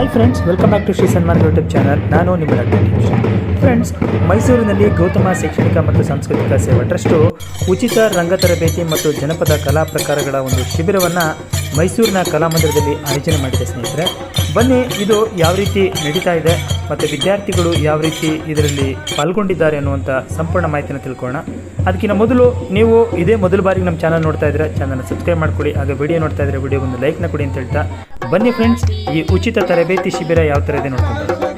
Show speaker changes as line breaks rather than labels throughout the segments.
Hi friends welcome back to Shri Sanman YouTube channel ನಾನು ನಿಮ್ಮ doctor. Friends ಮೈಸೂರಿನಲ್ಲಿ ಗೌತಮ ಶೈಕ್ಷಣಿಕ ಮತ್ತು ಸಾಂಸ್ಕೃತಿಕ ಸೇವಾ ಟ್ರಸ್ಟು ಉಚಿತ ರಂಗ ತರಬೇತಿ ಮತ್ತು ಜನಪದ ಕಲಾ ಪ್ರಕಾರಗಳ ಒಂದು ಶಿಬಿರವನ್ನು ಮೈಸೂರಿನ ಕಲಾಮಂದಿರದಲ್ಲಿ ಆಯೋಜನೆ ಮಾಡಿದೆ ಸ್ನೇಹಿತರೆ. ಬನ್ನಿ, ಇದು ಯಾವ ರೀತಿ ನಡೀತಾ ಇದೆ ಮತ್ತು ವಿದ್ಯಾರ್ಥಿಗಳು ಯಾವ ರೀತಿ ಇದರಲ್ಲಿ ಪಾಲ್ಗೊಂಡಿದ್ದಾರೆ ಅನ್ನುವಂಥ ಸಂಪೂರ್ಣ ಮಾಹಿತಿನ ತಿಳ್ಕೊಳ್ಳೋಣ. ಅದಕ್ಕಿಂತ ಮೊದಲು ನೀವು ಇದೇ ಮೊದಲ ಬಾರಿಗೆ ನಮ್ಮ ಚಾನಲ್ ನೋಡ್ತಾ ಇದ್ರೆ ಚಾನಲ್ನ ಸಬ್ಸ್ಕ್ರೈಬ್ ಮಾಡ್ಕೊಳ್ಳಿ, ಹಾಗೆ ವಿಡಿಯೋ ನೋಡ್ತಾ ಇದ್ರೆ ವಿಡಿಯೋ ಒಂದು ಲೈಕ್ನ ಕೊಡಿ ಅಂತ ಹೇಳ್ತಾ. ಬನ್ನಿ ಫ್ರೆಂಡ್ಸ್ ಈ ಉಚಿತ ತರಬೇತಿ ಶಿಬಿರ ಯಾವ ಥರ ಇದೆ ನೋಡ್ಕೊಂಡು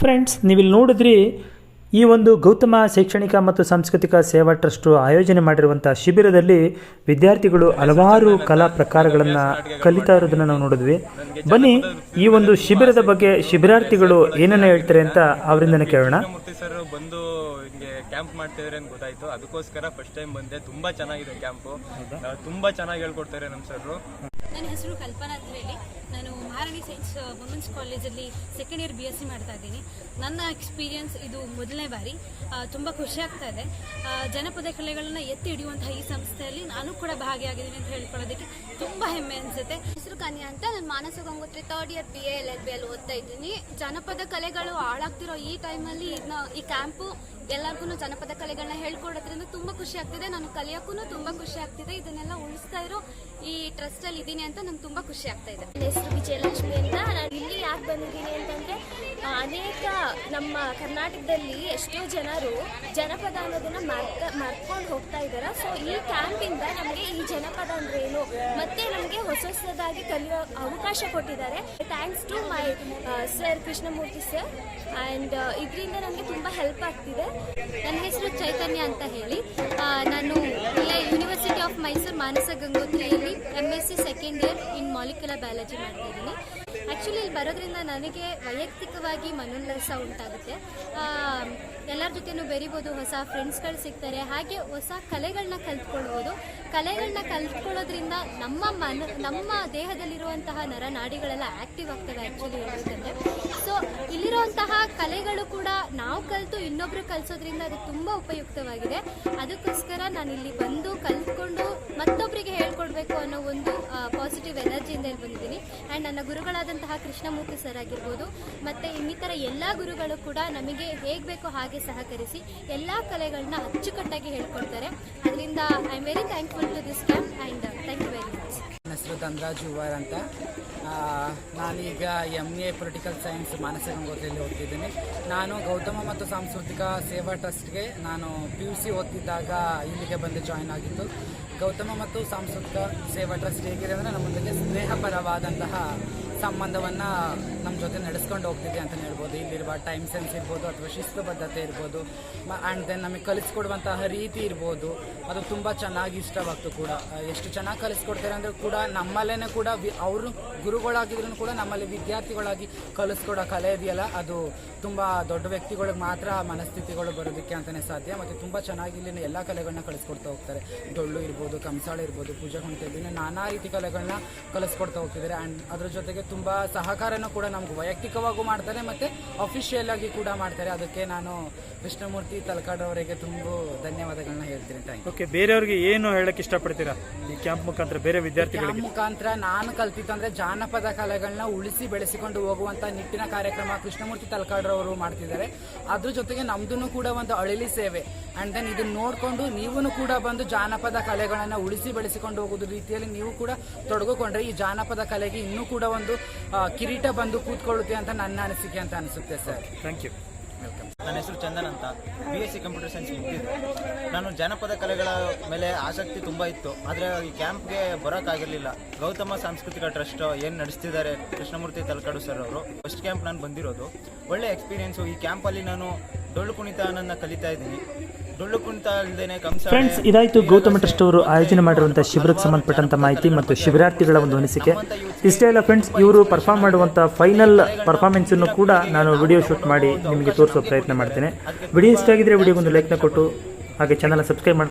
ಫ್ರೆಂಡ್ಸ್ ನೀವಿಲ್ಲಿ ನೋಡಿದ್ರಿ ಈ ಒಂದು ಗೌತಮ ಶೈಕ್ಷಣಿಕ ಮತ್ತು ಸಾಂಸ್ಕೃತಿಕ ಸೇವಾ ಟ್ರಸ್ಟು ಆಯೋಜನೆ ಮಾಡಿರುವಂಥ ಶಿಬಿರದಲ್ಲಿ ವಿದ್ಯಾರ್ಥಿಗಳು ಹಲವಾರು ಕಲಾ ಪ್ರಕಾರಗಳನ್ನು ಕಲಿತಾ ಇರೋದನ್ನು ನಾವು ನೋಡಿದ್ವಿ. ಬನ್ನಿ, ಈ ಒಂದು ಶಿಬಿರದ ಬಗ್ಗೆ ಶಿಬಿರಾರ್ಥಿಗಳು ಏನನ್ನ ಹೇಳ್ತಾರೆ ಅಂತ ಅವರಿಂದನೇ ಕೇಳೋಣ.
ಬಂದು ಕ್ಯಾಂಪ್ ಮಾಡ್ತಿದ್ರೆ ಅಂತ ಗೊತ್ತಾಯ್ತು. ಅದಕ್ಕೋಸ್ಕರ ಫಸ್ಟ್ ಟೈಮ್ ಬಂದೆ. ತುಂಬಾ ಚೆನ್ನಾಗಿದೆ ಕ್ಯಾಂಪ್. ತುಂಬಾ ಚೆನ್ನಾಗಿ ಹೇಳ್ಕೊಡ್ತಾರೆ ನಮ್ಮ ಸರ್
ನನ್ನ ಹೆಸರು ಕಲ್ಪನಾ ಅಂತ ಹೇಳಿ. ನಾನು ಮಹಾರಾಣಿ ಸೈನ್ಸ್ ವುಮೆನ್ಸ್ ಕಾಲೇಜಲ್ಲಿ second year B S C ಮಾಡ್ತಾ ಇದ್ದೀನಿ. ನನ್ನ ಎಕ್ಸ್ಪೀರಿಯನ್ಸ್ ಇದು ಮೊದಲನೇ ಬಾರಿ. ತುಂಬ ಖುಷಿ ಆಗ್ತಾ ಇದೆ. ಆ, ಜನಪದ ಕಲೆಗಳನ್ನ ಎತ್ತಿ ಹಿಡಿಯುವಂತಹ ಈ ಸಂಸ್ಥೆಯಲ್ಲಿ ನಾನು ಕೂಡ ಭಾಗಿಯಾಗಿದ್ದೀನಿ ಅಂತ ಹೇಳ್ಕೊಳ್ಳೋದಕ್ಕೆ ತುಂಬ ಹೆಮ್ಮೆ ಅನ್ಸುತ್ತೆ.
ಹೆಸರು ಕನ್ಯಾ ಅಂತ ನಾನು Manasa Gangotri third year B L L B ಅಲ್ಲಿ ಓದ್ತಾ ಇದ್ದೀನಿ. ಜನಪದ ಕಲೆಗಳು ಹಾಳಾಗ್ತಿರೋ ಈ ಟೈಮಲ್ಲಿ ಇದನ್ನ ಈ ಕ್ಯಾಂಪು ಎಲ್ಲರಿಗೂ ಜನಪದ ಕಲೆಗಳನ್ನ ಹೇಳ್ಕೊಡೋದ್ರಿಂದ ತುಂಬಾ ಖುಷಿ ಆಗ್ತಿದೆ. ನಾನು ಕಲಿಯೋಕ್ಕೂ ತುಂಬಾ ಖುಷಿ ಆಗ್ತಿದೆ. ಇದನ್ನೆಲ್ಲ ಉಳಿಸ್ತಾ ಇರೋ ಈ ಟ್ರಸ್ಟ್ ಅಲ್ಲಿ ಇದ್ದೀನಿ ಅಂತ ನಂಗೆ ತುಂಬಾ ಖುಷಿ ಆಗ್ತಾ ಇದೆ.
ಹೆಸರು ವಿಜಯಲಕ್ಷ್ಮಿ ಅಂತ. ನಾನು ಇಲ್ಲಿ ಯಾಕೆ ಬಂದಿದ್ದೀನಿ ಅಂತಂದ್ರೆ, ಅನೇಕ ನಮ್ಮ ಕರ್ನಾಟಕದಲ್ಲಿ ಎಷ್ಟೋ ಜನರು ಜನಪದ ಅನ್ನೋದನ್ನ ಮರ್ತ ಮರ್ತ್ಕೊಂಡು ಹೋಗ್ತಾ ಇದ್ದಾರೆ ಸೊ ಈ ಕ್ಯಾಂಪಿಂದ ನಮಗೆ ಈ ಜನಪದ ಅಂದ್ರೆ ಏನು? ಮತ್ತೆ ನಮಗೆ ಹೊಸ ಹೊಸದಾಗಿ ಕಲಿಯೋ ಅವಕಾಶ ಕೊಟ್ಟಿದ್ದಾರೆ. Thanks to my sir Krishnamurthy sir and ಇದರಿಂದ ನಮಗೆ ತುಂಬ ಹೆಲ್ಪ್ ಆಗ್ತಿದೆ.
ನನ್ನ ಹೆಸರು ಚೈತನ್ಯ ಅಂತ ಹೇಳಿ. ನಾನು ಇಲ್ಲೇ university of Mysuru Manasa ಗಂಗೋತ್ರಿಯಲ್ಲಿ M S C second year in molecular biology ಮಾಡ್ತಾ ಇದ್ದೀನಿ. ಆ್ಯಕ್ಚುಲಿ ಇಲ್ಲಿ ಬರೋದ್ರಿಂದ ನನಗೆ ವೈಯಕ್ತಿಕವಾಗಿ ಮನೋಲ್ಲಾಸ ಉಂಟಾಗುತ್ತೆ. ಎಲ್ಲರ ಜೊತೆನೂ ಬೆರಿಬೋದು, ಹೊಸ ಫ್ರೆಂಡ್ಸ್ಗಳು ಸಿಗ್ತಾರೆ. ಹಾಗೆ ಹೊಸ ಕಲೆಗಳನ್ನ ಕಲ್ತ್ಕೊಳ್ಬೋದು. ಕಲೆಗಳನ್ನ ಕಲ್ತ್ಕೊಳ್ಳೋದ್ರಿಂದ ನಮ್ಮ ಮನ, ನಮ್ಮ ದೇಹದಲ್ಲಿರುವಂತಹ ನರನಾಡಿಗಳೆಲ್ಲ ಆಕ್ಟಿವ್ ಆಗ್ತವೆ ಆ್ಯಕ್ಚುಲಿ ಹೇಳ್ಬೇಕಂದ್ರೆ. ಸೊ ಇಲ್ಲಿರುವಂತಹ ಕಲೆಗಳು ಕೂಡ ನಾವು ಕಲಿತು ಇನ್ನೊಬ್ರು ಕಲಿಸೋದ್ರಿಂದ ಅದು ತುಂಬ ಉಪಯುಕ್ತವಾಗಿದೆ. ಅದಕ್ಕೋಸ್ಕರ ನಾನು ಇಲ್ಲಿ ಬಂದು ಕಲ್ತ್ಕೊಂಡು ಹೇಳ್ಕೊಡ್ಬೇಕು ಅನ್ನೋ ಒಂದು ಪಾಸಿಟಿವ್ ಎನರ್ಜಿಯಿಂದ ಇಲ್ಲಿ ಬಂದಿದ್ದೀನಿ. ಆ್ಯಂಡ್ ನನ್ನ ಗುರುಗಳಾದಂತಹ ಕೃಷ್ಣಮೂರ್ತಿ ಸರ್ ಆಗಿರ್ಬೋದು, ಮತ್ತು ಇನ್ನಿತರ ಎಲ್ಲ ಗುರುಗಳು ಕೂಡ ನಮಗೆ ಹೇಗೆ ಬೇಕೋ ಹಾಗೆ ಸಹಕರಿಸಿ ಎಲ್ಲ ಕಲೆಗಳನ್ನ ಅಚ್ಚುಕಟ್ಟಾಗಿ ಹೇಳ್ಕೊಡ್ತಾರೆ. ಅದರಿಂದ I am very thankful to this camp and thank you very much
ನನ್ನ ಹೆಸರು ಧನರಾಜ್ ಹೂವಾರ್ ಅಂತ. ನಾನೀಗ M A political science Manasa ಗಂಗೋತ್ರಿಯಲ್ಲಿ ಓದ್ತಿದ್ದೀನಿ. ನಾನು ಗೌತಮ ಮತ್ತು ಸಾಂಸ್ಕೃತಿಕ ಸೇವಾ ಟ್ರಸ್ಟ್ಗೆ ನಾನು ಪಿ ಯು ಸಿ ಓದ್ತಿದ್ದಾಗ ಇಲ್ಲಿಗೆ ಬಂದು ಜಾಯ್ನ್ ಆಗಿದ್ದು. ಗೌತಮ ಮತ್ತು ಸಾಂಸ್ಕೃತಿಕ ಸೇವಾ ಟ್ರಸ್ಟ್ ಹೇಗಿದೆ ಅಂದರೆ ನಮ್ಮೊಂದಿಗೆ ಸ್ನೇಹಪರವಾದಂತಹ ಸಂಬಂಧವನ್ನು ನಮ್ಮ ಜೊತೆ ನಡೆಸ್ಕೊಂಡು ಹೋಗ್ತಿದೆ ಅಂತಲೇ ಹೇಳ್ಬೋದು. ಇಲ್ಲಿರುವ ಟೈಮ್ ಸೆನ್ಸ್ ಇರ್ಬೋದು ಅಥವಾ ಶಿಸ್ತುಬದ್ಧತೆ ಇರ್ಬೋದು. ಆ್ಯಂಡ್ ದೆನ್ ನಮಗೆ ಕಲಿಸ್ಕೊಡುವಂತಹ ರೀತಿ ಇರ್ಬೋದು. ಅದು ತುಂಬ ಚೆನ್ನಾಗಿ ಇಷ್ಟವಾಗ್ತು ಕೂಡ. ಎಷ್ಟು ಚೆನ್ನಾಗಿ ಕಲಿಸ್ಕೊಡ್ತಾರೆ ಅಂದರೆ ಕೂಡ ನಮ್ಮಲ್ಲೇ ಕೂಡ ವಿ, ಅವರು ಗುರುಗಳಾಗಿದ್ರು ಕೂಡ ನಮ್ಮಲ್ಲಿ ವಿದ್ಯಾರ್ಥಿಗಳಾಗಿ ಕಲಿಸ್ಕೊಡೋ ಕಲೆ ಇದೆಯಲ್ಲ, ಅದು ತುಂಬ ದೊಡ್ಡ ವ್ಯಕ್ತಿಗಳಿಗೆ ಮಾತ್ರ ಮನಸ್ಥಿತಿಗಳು ಬರೋದಕ್ಕೆ ಅಂತಲೇ ಸಾಧ್ಯ. ಮತ್ತು ತುಂಬ ಚೆನ್ನಾಗಿ ಇಲ್ಲಿನ ಎಲ್ಲ ಕಲೆಗಳನ್ನ ಕಲಿಸ್ಕೊಡ್ತಾ ಹೋಗ್ತಾರೆ. ಡೊಳ್ಳು ಇರ್ಬೋದು ಕಂಸಾಳ ಇರ್ಬೋದು, ಪೂಜಾ ಕುಣಿತ ನಾನಾ ರೀತಿ ಕಲೆಗಳನ್ನ ಕಲಿಸ್ಕೊಡ್ತಾ ಹೋಗ್ತಿದ್ದಾರೆ. ಆ್ಯಂಡ್ ಅದ್ರ ಜೊತೆಗೆ ತುಂಬ ಸಹಕಾರನೂ ಕೂಡ ನಮ್ಗೆ ವೈಯಕ್ತಿಕವಾಗೂ ಮಾಡ್ತಾರೆ ಮತ್ತು ಅಫಿಷಿಯಲ್ ಆಗಿ ಕೂಡ ಮಾಡ್ತಾರೆ. ಅದಕ್ಕೆ ನಾನು ಕೃಷ್ಣಮೂರ್ತಿ ತಲಕಾಡ್ ಅವರಿಗೆ ತುಂಬ ಧನ್ಯವಾದಗಳನ್ನ ಹೇಳ್ತೀನಿ. ಥ್ಯಾಂಕ್ ಯು
ಓಕೆ ಬೇರೆಯವ್ರಿಗೆ ಏನು ಹೇಳಕ್ಕೆ ಇಷ್ಟಪಡ್ತೀರಾ? ಈ ಕ್ಯಾಂಪ್ ಮುಖಾಂತರ ಬೇರೆ ವಿದ್ಯಾರ್ಥಿಗಳಿಗೆ?
ಕ್ಯಾಂಪ್ ಮುಖಾಂತರ ನಾನು ಕಲ್ತಿತ್ತಂದ್ರೆ ಜಾನಪದ ಕಲೆಗಳನ್ನ ಉಳಿಸಿ ಬೆಳೆಸಿಕೊಂಡು ಹೋಗುವಂತ ನಿಟ್ಟಿನ ಕಾರ್ಯಕ್ರಮ ಕೃಷ್ಣಮೂರ್ತಿ ತಲಕಾಡ್ರವರು ಮಾಡ್ತಿದ್ದಾರೆ. ಅದ್ರ ಜೊತೆಗೆ ನಮ್ದು ಕೂಡ ಒಂದು ಅಳಿಲಿ ಸೇವೆ. ಅಂಡ್ ದೆನ್ ಇದನ್ನ ನೋಡ್ಕೊಂಡು ನೀವು ಕೂಡ ಬಂದು ಜಾನಪದ ಕಲೆಗಳನ್ನ ಉಳಿಸಿ ಬೆಳೆಸಿಕೊಂಡು ಹೋಗೋದು ರೀತಿಯಲ್ಲಿ ನೀವು ಕೂಡ ತೊಡಗಿಕೊಂಡ್ರೆ ಈ ಜಾನಪದ ಕಲೆಗೆ ಇನ್ನೂ ಕೂಡ ಒಂದು ಕಿರೀಟ ಬಂದು ಕೂತ್ಕೊಳ್ಳುತ್ತೆ ಅಂತ ನನ್ನ ಅನಿಸಿಕೆ ಅಂತ ಅನಿಸುತ್ತೆ ಸರ್.
ಥ್ಯಾಂಕ್ ಯು
ನನ್ನ ಹೆಸರು ಚಂದನ್ ಅಂತ. B S C computer science ಮುಗಿದಿದೆ. ನಾನು ಜಾನಪದ ಕಲೆಗಳ ಮೇಲೆ ಆಸಕ್ತಿ ತುಂಬ ಇತ್ತು. ಆದರೆ ಈ ಕ್ಯಾಂಪ್ಗೆ ಬರೋಕ್ಕಾಗಿರಲಿಲ್ಲ ಗೌತಮ ಸಾಂಸ್ಕೃತಿಕ ಟ್ರಸ್ಟ್ ಏನು ನಡೆಸ್ತಿದ್ದಾರೆ? ಕೃಷ್ಣಮೂರ್ತಿ ತಲಕಾಡು ಸರ್ ಅವರು. ಫಸ್ಟ್ ಕ್ಯಾಂಪ್ ನಾನು ಬಂದಿರೋದು. ಒಳ್ಳೆ ಎಕ್ಸ್ಪೀರಿಯೆನ್ಸು ಈ ಕ್ಯಾಂಪಲ್ಲಿ ನಾನು ಡೊಳ್ಳು ಕುಣಿತ ನನ್ನ ಕಲಿತಾ ಇದ್ದೀನಿ.
ಫ್ರೆಂಡ್ಸ್, ಇದಾಯಿತು ಗೌತಮ ಟ್ರಸ್ಟ್ ಅವರು ಆಯೋಜನೆ ಮಾಡಿರುವಂಥ ಶಿಬಿರಕ್ಕೆ ಸಂಬಂಧಪಟ್ಟಂತ ಮಾಹಿತಿ ಮತ್ತು ಶಿಬಿರಾರ್ಥಿಗಳ ಒಂದು ಅನಿಸಿಕೆ. ಇಷ್ಟೇ ಇಲ್ಲ ಫ್ರೆಂಡ್ಸ್, ಇವರು ಪರ್ಫಾರ್ಮ್ ಮಾಡುವಂತಹ ಫೈನಲ್ ಪರ್ಫಾರ್ಮೆನ್ಸ್ ಅನ್ನು ಕೂಡ ನಾನು ವಿಡಿಯೋ ಶೂಟ್ ಮಾಡಿ ನಿಮಗೆ ತೋರಿಸೋ ಪ್ರಯತ್ನ ಮಾಡ್ತೇನೆ. ವಿಡಿಯೋ ಇಷ್ಟ ಆಗಿದ್ರೆ ವಿಡಿಯೋಗೊಂದು ಲೈಕ್ನ ಕೊಟ್ಟು, ಹಾಗೆ ಚಾನಲ್ ಸಬ್ಸ್ಕ್ರೈಬ್ ಮಾಡಿ